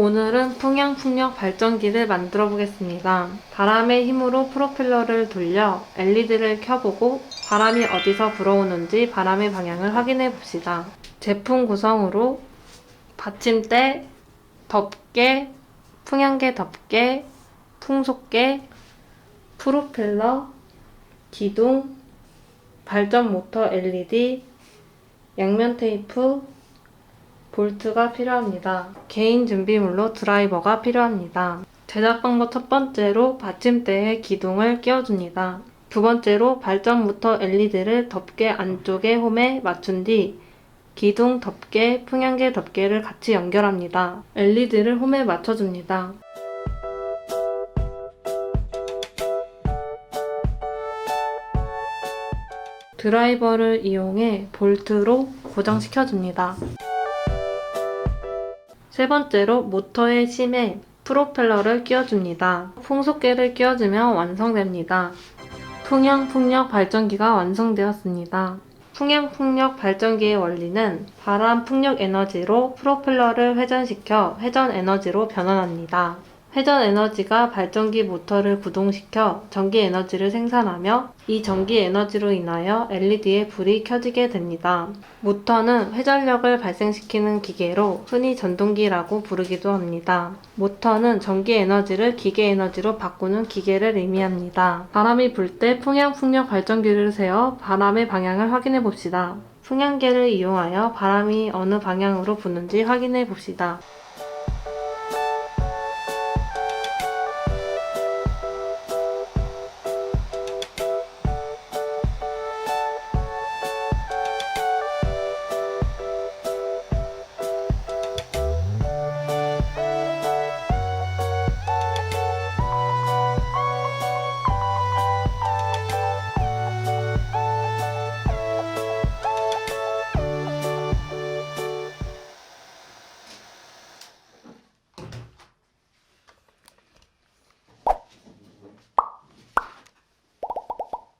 오늘은 풍향풍력 발전기를 만들어 보겠습니다. 바람의 힘으로 프로펠러를 돌려 LED를 켜보고 바람이 어디서 불어오는지 바람의 방향을 확인해 봅시다. 제품 구성으로 받침대, 덮개, 풍향계 덮개, 풍속계, 프로펠러, 기둥, 발전 모터 LED, 양면 테이프, 볼트가 필요합니다. 개인 준비물로 드라이버가 필요합니다. 제작 방법 첫 번째로 받침대에 기둥을 끼워줍니다. 두 번째로 발전 모터 LED를 덮개 안쪽에 홈에 맞춘 뒤 기둥 덮개, 풍향계 덮개를 같이 연결합니다. LED를 홈에 맞춰줍니다. 드라이버를 이용해 볼트로 고정시켜줍니다. 세 번째로 모터의 심에 프로펠러를 끼워줍니다. 풍속계를 끼워주면 완성됩니다. 풍향풍력 발전기가 완성되었습니다. 풍향풍력 발전기의 원리는 바람 풍력 에너지로 프로펠러를 회전시켜 회전 에너지로 변환합니다. 회전 에너지가 발전기 모터를 구동시켜 전기 에너지를 생산하며 이 전기 에너지로 인하여 LED의 불이 켜지게 됩니다. 모터는 회전력을 발생시키는 기계로 흔히 전동기라고 부르기도 합니다. 모터는 전기 에너지를 기계 에너지로 바꾸는 기계를 의미합니다. 바람이 불 때 풍향 풍력 발전기를 세워 바람의 방향을 확인해 봅시다. 풍향계를 이용하여 바람이 어느 방향으로 부는지 확인해 봅시다.